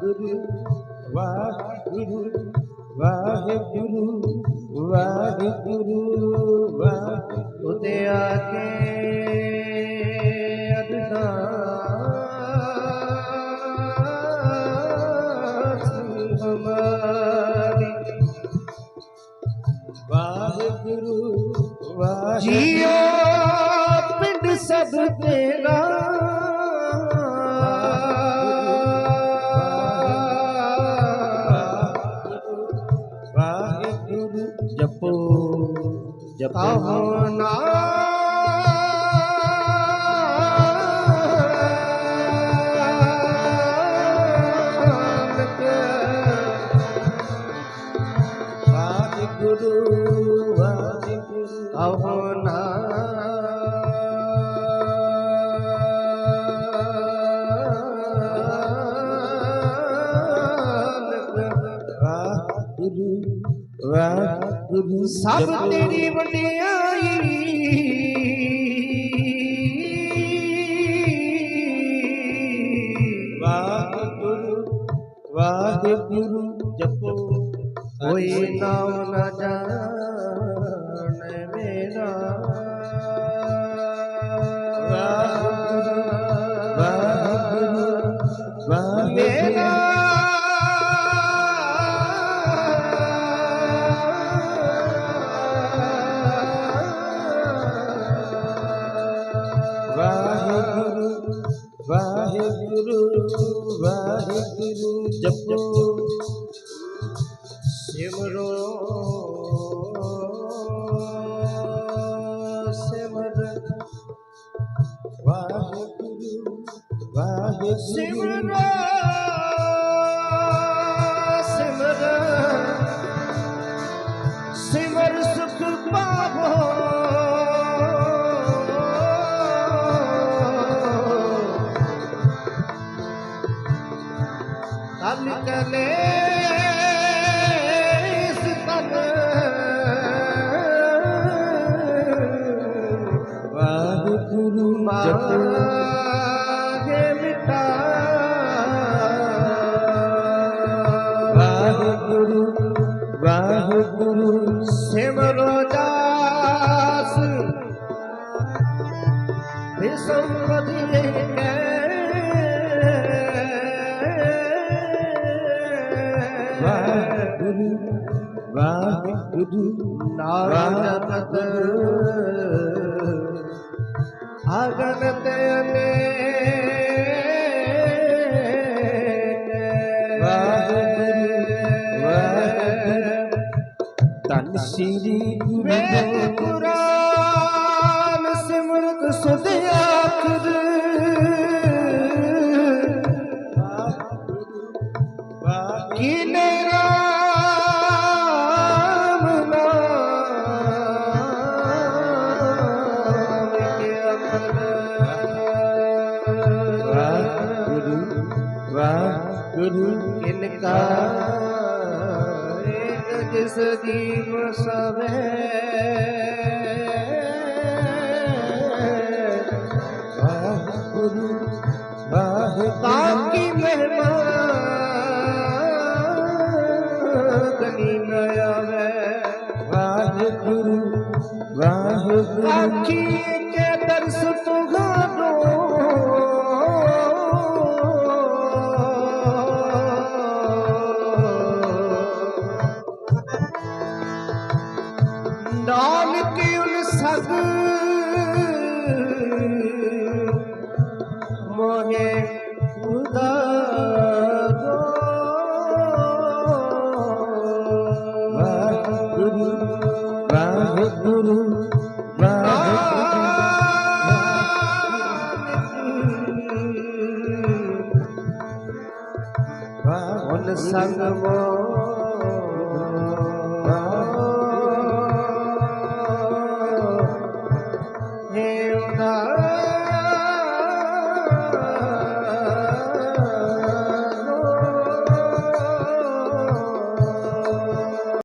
ਵਾਹਿਗੁਰੂ ਵਾਹਿਗੁਰੂ ਵਾਹਿਗੁਰੂ ਵਾਹਿਗੁਰੂ ਵਾਹਿਗੁਰੂ। ਉਤੇ ਆ ਕੇ ਅਰਦਾਸ ਹਮਾਰੀ। ਵਾਹਿਗੁਰੂ ਵਾਹਿਗੁਰੂ। ਜਪੋ ਨਾ ਨਾਨਕ ਵਾਹਿਗੁਰੂ ਵਾਹਿਗੁਰੂ ਕਹੋ ਨਾਨਕ ਵਾਹਿਗੁਰੂ ਵਾਹਿਗੁਰੂ ਸਭ। ਤੇਰੀ ਵਡਿਆਈ। ਵਾਹਿਗੁਰੂ ਵਾਹਿਗੁਰੂ ਜਪੋ। ਕੋਈ ਨਾਮ ਨਾ ਜਾਣੇ। ਵਾਹਿਗੁਰੂ ਵਾਹਿਗੁਰੂ ਜਪੋ ਸਿਮਰੋ ਸਿਮਰ ਵਾਹਿਗੁਰੂ ਵਾਹਿਗੁਰੂ ਸਿਮਰੋ ਤਨ ਕਲੇ ਤਨ। ਵਾਹਿਗੁਰੂ ਮਾਗੇ ਮਿਟਾ। ਵਾਹਿਗੁਰੂ ਵਾਹਿਗੁਰੂ ਸਿਮਰੋ ਦਾਸ। ਬਿਸੰਪਤੀ ਕੈ ਵਾਹਿਗੁਰੂ ਵਾਹਿਗੁਰੂ ਨਾਰਦ ਅਗਨ ਤੇ ਵਾਹਿਗੁਰੂ ਵਾਹਿਗੁਰੂ ਧੰਨ ਸ੍ਰੀ ਗੁਰੂ ਵੇਦ ਗੋਬਿੰਦ ਕੁਰਾਨ ਸਿਮਰਤ ਸੁਧ ਆਖਰ ਵਾਹਿਗੁਰੂ ਵਾਹਿਗੁਰੂ ਕਿਨਕਾ ਏਕ ਜਿਸ ਜੀਵ ਸਵੇ। ਵਾਹਿਗੁਰੂ ਵਾਹਿਗੁਰੂ। ਤਾਕੀ ਮਹਿਮਾ ਗਨੀ ਨ ਆਵੇ। ਵਾਹਿਗੁਰੂ ਵਾਹਿਗੁਰੂ। ਆਖੀ ਕੇ ਦਰਸ মনে গুরু বাহ গুরু বাহ বাহন সঙ্গ দেও না